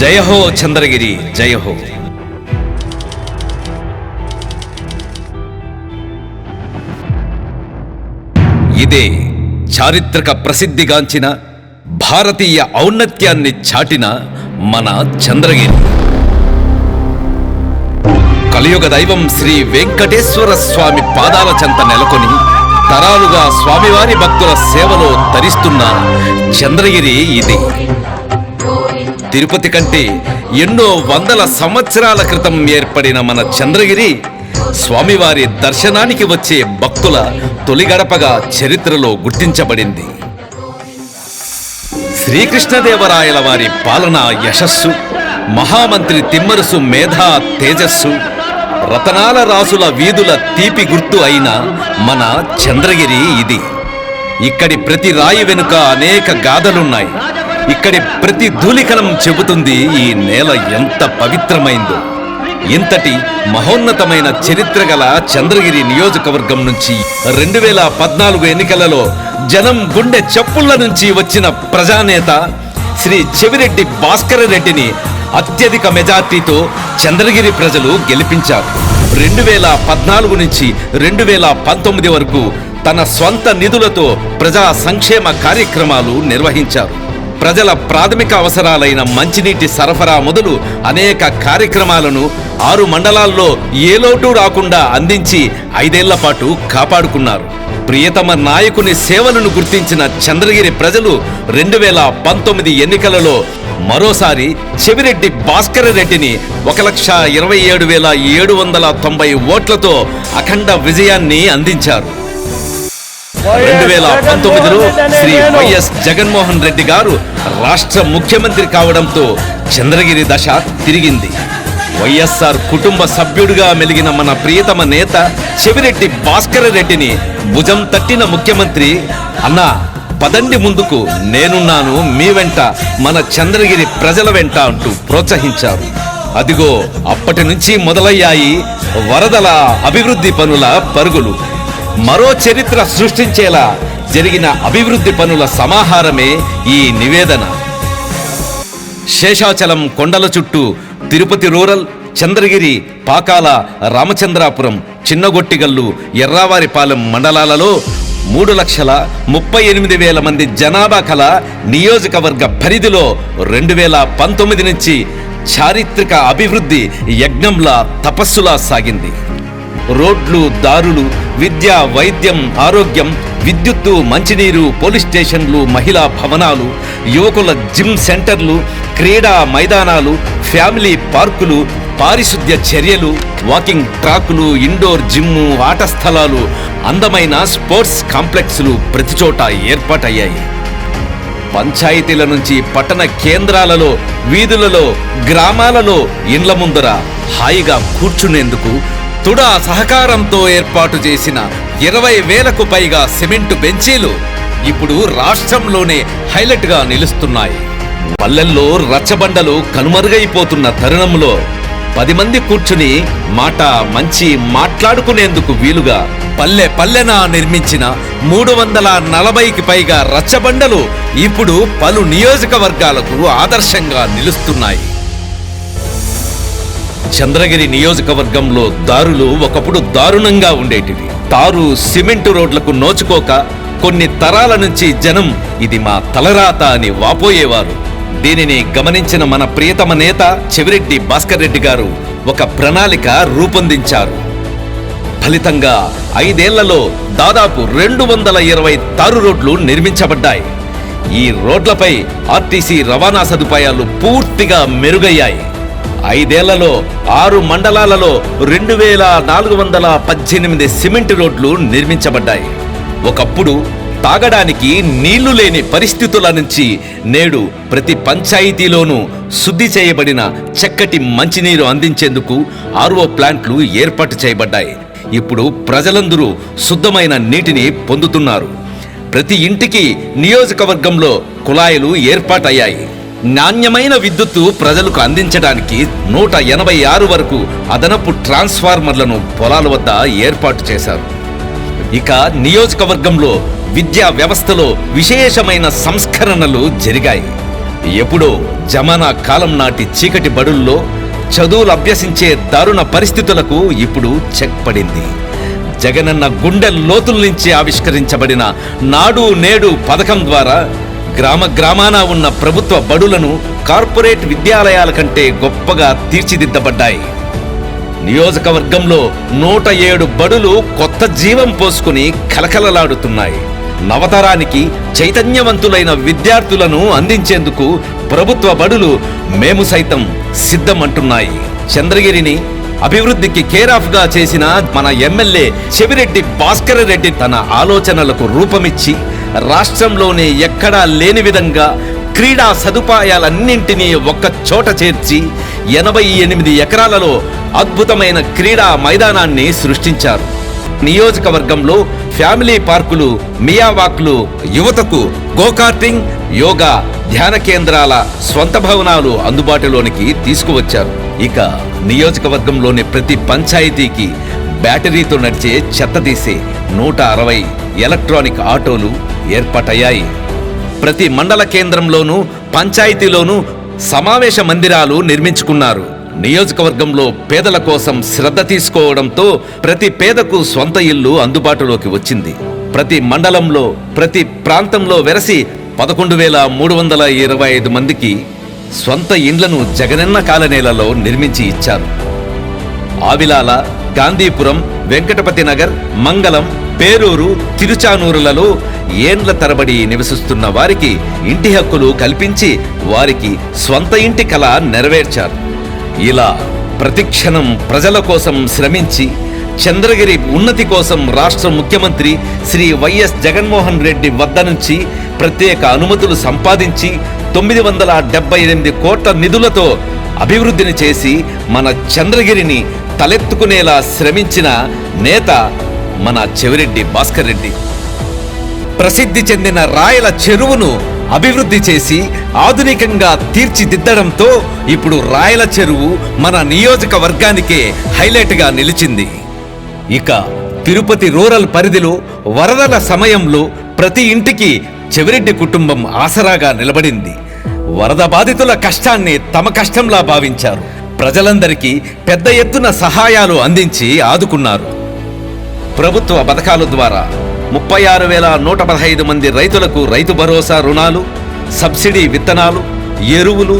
జయ హో చంద్రగిరి జయ హో. ఇదే చారిత్రక ప్రసిద్ధిగాంచిన భారతీయ ఔన్నత్యాన్ని చాటిన మన చంద్రగిరి. కలియుగ దైవం శ్రీ వెంకటేశ్వర స్వామి పాదాల చెంత నెలకొని తరాలుగా స్వామివారి భక్తుల సేవలో తరిస్తున్న చంద్రగిరి ఇది. తిరుపతి కంటే ఎన్నో వందల సంవత్సరాల క్రితం ఏర్పడిన మన చంద్రగిరి స్వామివారి దర్శనానికి వచ్చే భక్తుల తొలిగడపగా చరిత్రలో గుర్తించబడింది. శ్రీకృష్ణదేవరాయల వారి పాలన యశస్సు మహామంత్రి తిమ్మరుసు మేధా తేజస్సు రతనాల రాసుల వీధుల తీపి గుర్తు అయిన మన చంద్రగిరి ఇది. ఇక్కడి ప్రతి రాయి వెనుక అనేక గాథలున్నాయి. ఇక్కడి ప్రతి ధూళికలం చెబుతుంది ఈ నేల ఎంత పవిత్రమైందో. ఇంతటి మహోన్నతమైన చరిత్ర గల చంద్రగిరి నియోజకవర్గం నుంచి రెండు వేల పద్నాలుగు ఎన్నికలలో జనం గుండె చెప్పుల నుంచి వచ్చిన ప్రజానేత శ్రీ చెవిరెడ్డి భాస్కర రెడ్డిని అత్యధిక మెజార్టీతో చంద్రగిరి ప్రజలు గెలిపించారు. రెండు వేల పద్నాలుగు నుంచి రెండు వేల పంతొమ్మిది వరకు తన స్వంత నిధులతో ప్రజా సంక్షేమ కార్యక్రమాలు నిర్వహించారు. ప్రజల ప్రాథమిక అవసరాలైన మంచినీటి సరఫరా మొదలు అనేక కార్యక్రమాలను ఆరు మండలాల్లో ఏ లోటు రాకుండా అందించి ఐదేళ్ళ పాటు కాపాడుకున్నారు. ప్రియతమ నాయకుని సేవలను గుర్తించిన చంద్రగిరి ప్రజలు రెండు వేల పంతొమ్మిది ఎన్నికలలో మరోసారి చెవిరెడ్డి భాస్కర రెడ్డిని ఒక లక్ష ఇరవై ఏడు వేల ఏడు వందల తొంభై ఓట్లతో అఖండ విజయాన్ని అందించారు. రెండు వేల పంతొమ్మిదిలో శ్రీ వైఎస్ జగన్మోహన్ రెడ్డి గారు రాష్ట్ర ముఖ్యమంత్రి కావడంతో చంద్రగిరి దశ తిరిగింది. వైఎస్ఆర్ కుటుంబ సభ్యుడిగా మెలిగిన మన ప్రియతమ నేత చెవిరెడ్డి భాస్కర రెడ్డిని భుజం తట్టిన ముఖ్యమంత్రి అన్నా పదండి ముందుకు నేనున్నాను మీ వెంట మన చంద్రగిరి ప్రజల వెంట అంటూ ప్రోత్సహించారు. అదిగో అప్పటి నుంచి మొదలయ్యాయి వరదల అభివృద్ధి పనుల పరుగులు. మరో చరిత్ర సృష్టించేలా జరిగిన అభివృద్ధి పనుల సమాహారమే ఈ నివేదన. శేషాచలం కొండల చుట్టూ తిరుపతి రూరల్ చంద్రగిరి పాకాల రామచంద్రాపురం చిన్నగొట్టిగల్లు ఎర్రావారిపాలెం మండలాలలో మూడు లక్షల ముప్పై ఎనిమిది వేల మంది జనాభా కల నియోజకవర్గ పరిధిలో రెండు వేల పంతొమ్మిది నుంచి చారిత్రక అభివృద్ధి యజ్ఞంలా తపస్సులా సాగింది. రోడ్లు దారులు విద్య వైద్యం ఆరోగ్యం విద్యుత్తు మంచినీరు పోలీస్ స్టేషన్లు మహిళా భవనాలు యువకుల జిమ్ సెంటర్లు క్రీడా మైదానాలు ఫ్యామిలీ పార్కులు పారిశుద్ధ్య చర్యలు వాకింగ్ ట్రాకులు ఇండోర్ జిమ్ము ఆట స్థలాలు అందమైన స్పోర్ట్స్ కాంప్లెక్స్లు ప్రతిచోట ఏర్పాటయ్యాయి. పంచాయతీల నుంచి పట్టణ కేంద్రాలలో వీధులలో గ్రామాలలో ఇండ్ల ముందర హాయిగా కూర్చునేందుకు తుడా సహకారంతో ఏర్పాటు చేసిన ఇరవై వేలకు పైగా సిమెంటు బెంచీలు ఇప్పుడు రాష్ట్రంలోనే హైలైట్గా నిలుస్తున్నాయి. పల్లెల్లో రచ్చబండలు కనుమరుగైపోతున్న తరుణంలో పది మంది కూర్చుని మాట మంచి మాట్లాడుకునేందుకు వీలుగా పల్లె పల్లెన నిర్మించిన మూడు వందల నలభైకి పైగా రచ్చబండలు ఇప్పుడు పలు నియోజకవర్గాలకు ఆదర్శంగా నిలుస్తున్నాయి. చంద్రగిరి నియోజకవర్గంలో దారులు ఒకప్పుడు దారుణంగా ఉండేటివి. తారు సిమెంటు రోడ్లకు నోచుకోక కొన్ని తరాల నుంచి జనం ఇది మా తలరాత అని వాపోయేవారు. దీనిని గమనించిన మన ప్రియతమ నేత చెవిరెడ్డి భాస్కర్ రెడ్డి గారు ఒక ప్రణాళిక రూపొందించారు. ఫలితంగా ఐదేళ్ళలో దాదాపు రెండు వందల ఇరవై తారు రోడ్లు నిర్మించబడ్డాయి. ఈ రోడ్లపై ఆర్టీసీ రవాణా సదుపాయాలు పూర్తిగా మెరుగయ్యాయి. ఐదేళ్ళలో ఆరు మండలాలలో రెండు వేల నాలుగు వందల పద్దెనిమిది సిమెంట్ రోడ్లు నిర్మించబడ్డాయి. ఒకప్పుడు తాగడానికి నీళ్ళు లేని పరిస్థితుల నుంచి నేడు ప్రతి పంచాయతీలోనూ శుద్ధి చేయబడిన చక్కటి మంచినీరు అందించేందుకు ఆర్ఓ ప్లాంట్లు ఏర్పాటు చేయబడ్డాయి. ఇప్పుడు ప్రజలందరూ శుద్ధమైన నీటిని పొందుతున్నారు. ప్రతి ఇంటికి నియోజకవర్గంలో కుళాయిలు ఏర్పాటయ్యాయి. నాణ్యమైన విద్యుత్తు ప్రజలకు అందించడానికి నూట ఎనభై ఆరు వరకు అదనపు ట్రాన్స్ఫార్మర్లను పొలాల వద్ద ఏర్పాటు చేశారు. ఇక నియోజకవర్గంలో విద్యా వ్యవస్థలో విశేషమైన సంస్కరణలు జరిగాయి. ఎప్పుడో జమానా కాలం నాటి చీకటి బడుల్లో చదువులు అభ్యసించే దారుణ పరిస్థితులకు ఇప్పుడు చెక్ పడింది. జగనన్న గుండె లోతుల నుంచి ఆవిష్కరించబడిన నాడు నేడు పథకం ద్వారా గ్రామ గ్రామాన ఉన్న ప్రభుత్వ బడులను కార్పొరేట్ విద్యాలయాల కంటే గొప్పగా తీర్చిదిద్దబడ్డాయి. నియోజకవర్గంలో నూట ఏడు బడులు కొత్త జీవం పోసుకుని కలకలలాడుతున్నాయి. నవతరానికి చైతన్యవంతులైన విద్యార్థులను అందించేందుకు ప్రభుత్వ బడులు మేము సైతం సిద్ధమంటున్నాయి. చంద్రగిరిని అభివృద్ధికి కేరాఫ్గా చేసిన మన ఎమ్మెల్యే చెవిరెడ్డి భాస్కర రెడ్డి తన ఆలోచనలకు రూపమిచ్చి రాష్ట్రంలోనే ఎక్కడా లేని విధంగా క్రీడా సదుపాయాలన్నింటినీ ఒక్క చోట చేర్చి ఎనభై ఎనిమిది ఎకరాలలో అద్భుతమైన క్రీడా మైదానాన్ని సృష్టించారు. నియోజకవర్గంలో ఫ్యామిలీ పార్కులు మియావాక్లు యువతకు గోకార్టింగ్ యోగా ధ్యాన కేంద్రాల స్వంత భవనాలు అందుబాటులోనికి తీసుకువచ్చారు. ఇక నియోజకవర్గంలోని ప్రతి పంచాయతీకి బ్యాటరీతో నడిచే చెత్త తీసే నూట అరవై ఎలక్ట్రానిక్ ఆటోలు ఏర్పాటయ్యాయి. ప్రతి మండల కేంద్రంలోనూ పంచాయతీలోనూ సమావేశ మందిరాలు నిర్మించుకున్నారు. నియోజకవర్గంలో పేదల కోసం శ్రద్ధ తీసుకోవడంతో ప్రతి పేదకు సొంత ఇల్లు అందుబాటులోకి వచ్చింది. ప్రతి మండలంలో ప్రతి ప్రాంతంలో వెరసి పదకొండు వేల మూడు వందల ఇరవై ఐదు మందికి సొంత ఇండ్లను జగనన్న కాలనీలలో నిర్మించి ఇచ్చారు. ఆవిలాల గాంధీపురం వెంకటపతి నగర్ మంగళం పేరూరు తిరుచానూరులలో ఏండ్ల తరబడి నివసిస్తున్న వారికి ఇంటి హక్కులు కల్పించి వారికి స్వంత ఇంటి కళ నెరవేర్చారు. ఇలా ప్రతిక్షణం ప్రజల కోసం శ్రమించి చంద్రగిరి ఉన్నతి కోసం రాష్ట్ర ముఖ్యమంత్రి శ్రీ వైఎస్ జగన్మోహన్ రెడ్డి వద్ద నుంచి ప్రత్యేక అనుమతులు సంపాదించి తొమ్మిది వందల డెబ్బై ఎనిమిది కోట్ల నిధులతో అభివృద్ధిని చేసి మన చంద్రగిరిని తలెత్తుకునేలా శ్రమించిన నేత మన చెవిరెడ్డి భాస్కర్ రెడ్డి. ప్రసిద్ధి చెందిన రాయల చెరువును అభివృద్ధి చేసి ఆధునికంగా తీర్చిదిద్దడంతో ఇప్పుడు రాయల చెరువు మన నియోజకవర్గానికే హైలైట్గా నిలిచింది. ఇక తిరుపతి రూరల్ పరిధిలో వరదల సమయంలో ప్రతి ఇంటికి చెవిరెడ్డి కుటుంబం ఆసరాగా నిలబడింది. వరద బాధితుల కష్టాన్ని తమ కష్టంలా భావించారు. ప్రజలందరికీ పెద్ద ఎత్తున సహాయాలు అందించి ఆదుకున్నారు. ప్రభుత్వ పథకాల ద్వారా ముప్పై ఆరు వేల నూట పదహైదు మంది రైతులకు రైతు భరోసా రుణాలు సబ్సిడీ విత్తనాలు ఎరువులు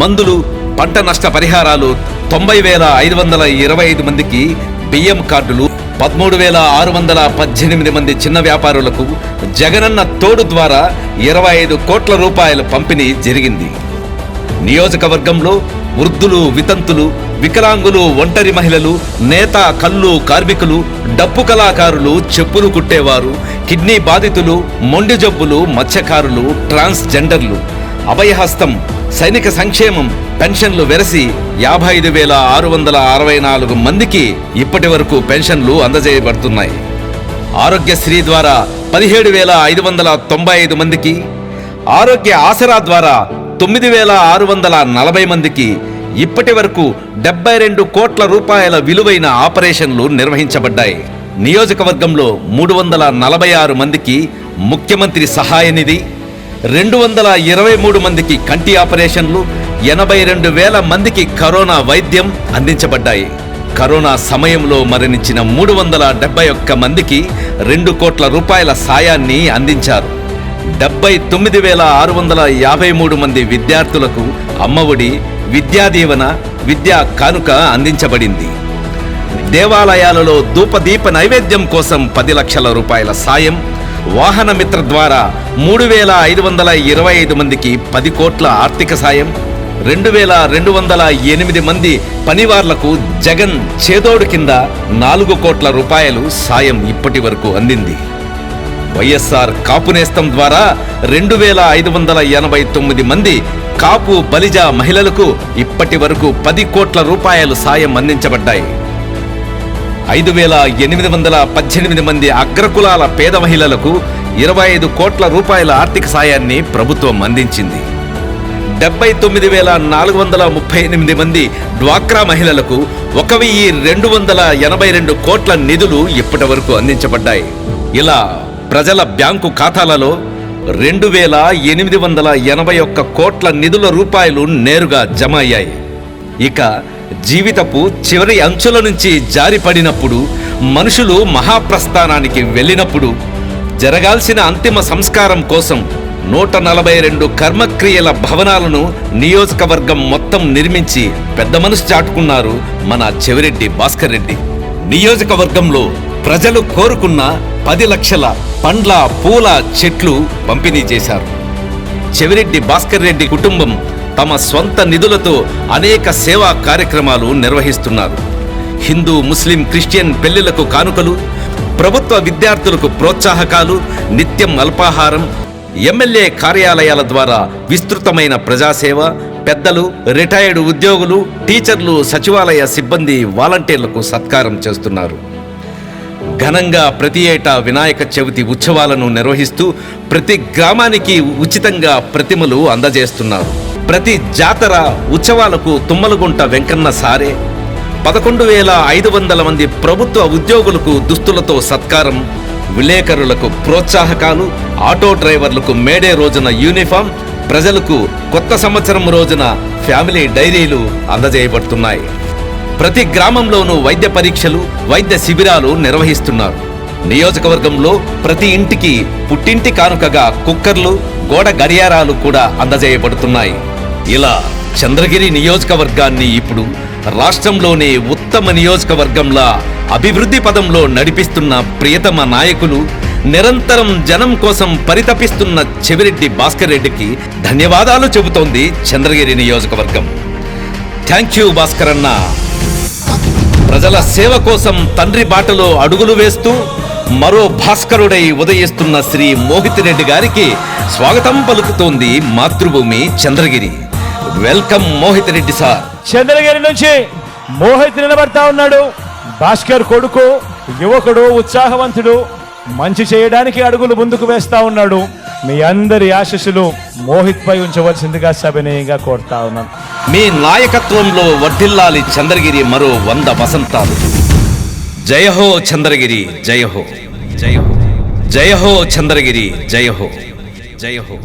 మందులు పంట నష్ట పరిహారాలు తొంభై వేల ఐదు వందల ఇరవై ఐదు మందికి బియ్యం కార్డులు పదమూడు వేల ఆరు వందల పద్దెనిమిది మంది చిన్న వ్యాపారులకు జగనన్న తోడు ద్వారా ఇరవై ఐదు కోట్ల రూపాయల పంపిణీ జరిగింది. నియోజకవర్గంలో వృద్ధులు వితంతులు వికలాంగులు ఒంటరి మహిళలు నేత కళ్ళు కార్మికులు డప్పు కళాకారులు చెప్పులు కుట్టేవారు కిడ్నీ బాధితులు మొండి జబ్బులు మత్స్యకారులు ట్రాన్స్జెండర్లు. అభయహస్తం సైనిక సంక్షేమం పెన్షన్లు వెరసి యాభై ఐదు వేల ఆరు వందల అరవై నాలుగు మందికి ఇప్పటి వరకు పెన్షన్లు అందజేయబడుతున్నాయి. ఆరోగ్యశ్రీ ద్వారా పదిహేడు వేల ఐదు వందల తొంభై ఐదు మందికి ఆరోగ్య ఆసరా ద్వారా తొమ్మిది వేల ఆరు వందల నలభై మందికి ఇప్పటి వరకు డెబ్బై రెండు కోట్ల రూపాయల విలువైన ఆపరేషన్లు నిర్వహించబడ్డాయి. నియోజకవర్గంలో మూడు వందల నలభై ఆరు మందికి ముఖ్యమంత్రి సహాయ నిధి రెండు వందల ఇరవై మూడు మందికి కంటి ఆపరేషన్లు ఎనభై రెండు వేల మందికి కరోనా వైద్యం అందించబడ్డాయి. కరోనా సమయంలో మరణించిన మూడు వందల డెబ్బై ఒక్క మందికి రెండు కోట్ల రూపాయల సాయాన్ని అందించారు. డెబ్బై తొమ్మిది వేల ఆరు వందల యాభై మూడు మంది విద్యార్థులకు అమ్మఒడి విద్యా దీవెన విద్యా కానుక అందించబడింది. దేవాలయాలలో ధూపదీప నైవేద్యం కోసం పది లక్షల రూపాయల సాయం వాహనమిత్ర ద్వారా మూడు వేల ఐదు వందల ఇరవై ఐదు మందికి పది కోట్ల ఆర్థిక సాయం రెండు వేల రెండు వందల ఎనిమిది మంది పనివార్లకు జగన్ చేదోడు కింద నాలుగు కోట్ల రూపాయలు సాయం ఇప్పటి వరకు అందింది. వైఎస్ఆర్ కాపునేస్తం ద్వారా రెండు వేల ఐదు వందల ఎనభై తొమ్మిది మంది కాపు బలిజ మహిళలకు ఇప్పటి వరకు పది కోట్ల రూపాయలు సాయం అందించబడ్డాయి. ఐదు వేల ఎనిమిది వందల పద్దెనిమిది మంది అగ్రకులాల పేద మహిళలకు ఇరవై ఐదు కోట్ల రూపాయల ఆర్థిక సాయాన్ని ప్రభుత్వం అందించింది. డెబ్బై తొమ్మిది వేల నాలుగు వందల ముప్పై ఎనిమిది మంది డ్వాక్రా మహిళలకు ఒక వెయ్యి రెండు వందల ఎనభై రెండు కోట్ల నిధులు ఇప్పటి వరకు అందించబడ్డాయి. ఇలా ప్రజల బ్యాంకు ఖాతాలలో రెండు వేల ఎనిమిది వందల ఎనభై ఒక్క కోట్ల నిధుల రూపాయలు నేరుగా జమ అయ్యాయి. ఇక జీవితపు చివరి అంచుల నుంచి జారిపడినప్పుడు మనుషులు మహాప్రస్థానానికి వెళ్ళినప్పుడు జరగాల్సిన అంతిమ సంస్కారం కోసం నూట నలభై రెండు కర్మక్రియల భవనాలను నియోజకవర్గం మొత్తం నిర్మించి పెద్ద మనసు చాటుకున్నారు మన చెవిరెడ్డి భాస్కర్ రెడ్డి. నియోజకవర్గంలో ప్రజలు కోరుకున్న పది లక్షల పండ్ల పూల చెట్లు పంపిణీ చేశారు. చెవిరెడ్డి భాస్కర్ రెడ్డి కుటుంబం తమ స్వంత నిధులతో అనేక సేవా కార్యక్రమాలు నిర్వహిస్తున్నారు. హిందూ ముస్లిం క్రిస్టియన్ పెళ్ళిలకు కానుకలు ప్రభుత్వ విద్యార్థులకు ప్రోత్సాహకాలు నిత్యం అల్పాహారం ఎమ్మెల్యే కార్యాలయాల ద్వారా విస్తృతమైన ప్రజాసేవ పెద్దలు రిటైర్డ్ ఉద్యోగులు టీచర్లు సచివాలయ సిబ్బంది వాలంటీర్లకు సత్కారం చేస్తున్నారు. ఘనంగా ప్రతి ఏటా వినాయక చవితి ఉత్సవాలను నిర్వహిస్తూ ప్రతి గ్రామానికి ఉచితంగా ప్రతిమలు అందజేస్తున్నారు. ప్రతి జాతర ఉత్సవాలకు తుమ్మలగుంట వెంకన్న సారే. పదకొండు వేల ఐదు వందల మంది ప్రభుత్వ ఉద్యోగులకు దుస్తులతో సత్కారం. విలేకరులకు ప్రోత్సాహకాలు. ఆటో డ్రైవర్లకు మేడే రోజున యూనిఫామ్. ప్రజలకు కొత్త సంవత్సరం రోజున ఫ్యామిలీ డైరీలు అందజేయబడుతున్నాయి. ప్రతి గ్రామంలోనూ వైద్య పరీక్షలు వైద్య శిబిరాలు నిర్వహిస్తున్నారు. నియోజకవర్గంలో ప్రతి ఇంటికి పుట్టింటి కానుకగా కుక్కర్లు గోడ గడియారాలు కూడా అందజేయబడుతున్నాయి. ఇలా చంద్రగిరి నియోజకవర్గాన్ని ఇప్పుడు రాష్ట్రంలోనే ఉత్తమ నియోజకవర్గంలా అభివృద్ధి పదంలో నడిపిస్తున్న ప్రియతమ నాయకులు నిరంతరం జనం కోసం పరితపిస్తున్న చెవిరెడ్డి భాస్కర్ రెడ్డికి ధన్యవాదాలు చెబుతోంది చంద్రగిరి నియోజకవర్గం. థ్యాంక్ యూ భాస్కర్ అన్న ప్రజల సేవ కోసం తండ్రి బాటలో అడుగులు వేస్తూ మరో భాస్కరుడై ఉదయిస్తున్న శ్రీ మోహితిరెడ్డి గారికి స్వాగతం పలుకుతోంది మాతృభూమి Chandragiri. Welcome Mohithreddy sir. Chandragiri నుంచి మోహిత్ నిలబడతా ఉన్నాడు. భాస్కర్ కొడుకు యువకుడు ఉత్సాహవంతుడు మంచి చేయడానికి అడుగులు ముందుకు వేస్తా ఉన్నాడు. మీ అందరి ఆశస్సులు మోహిత్ పై ఉంచవలసిందిగా సవినయంగా కోరుతా ఉన్నాను. మీ నాయకత్వంలో వర్ధిల్లాలి చంద్రగిరి మరో వంద వసంతాలు. జయహో చంద్రగిరి జయహో జయహో జయహో చంద్రగిరి జయహో జయహో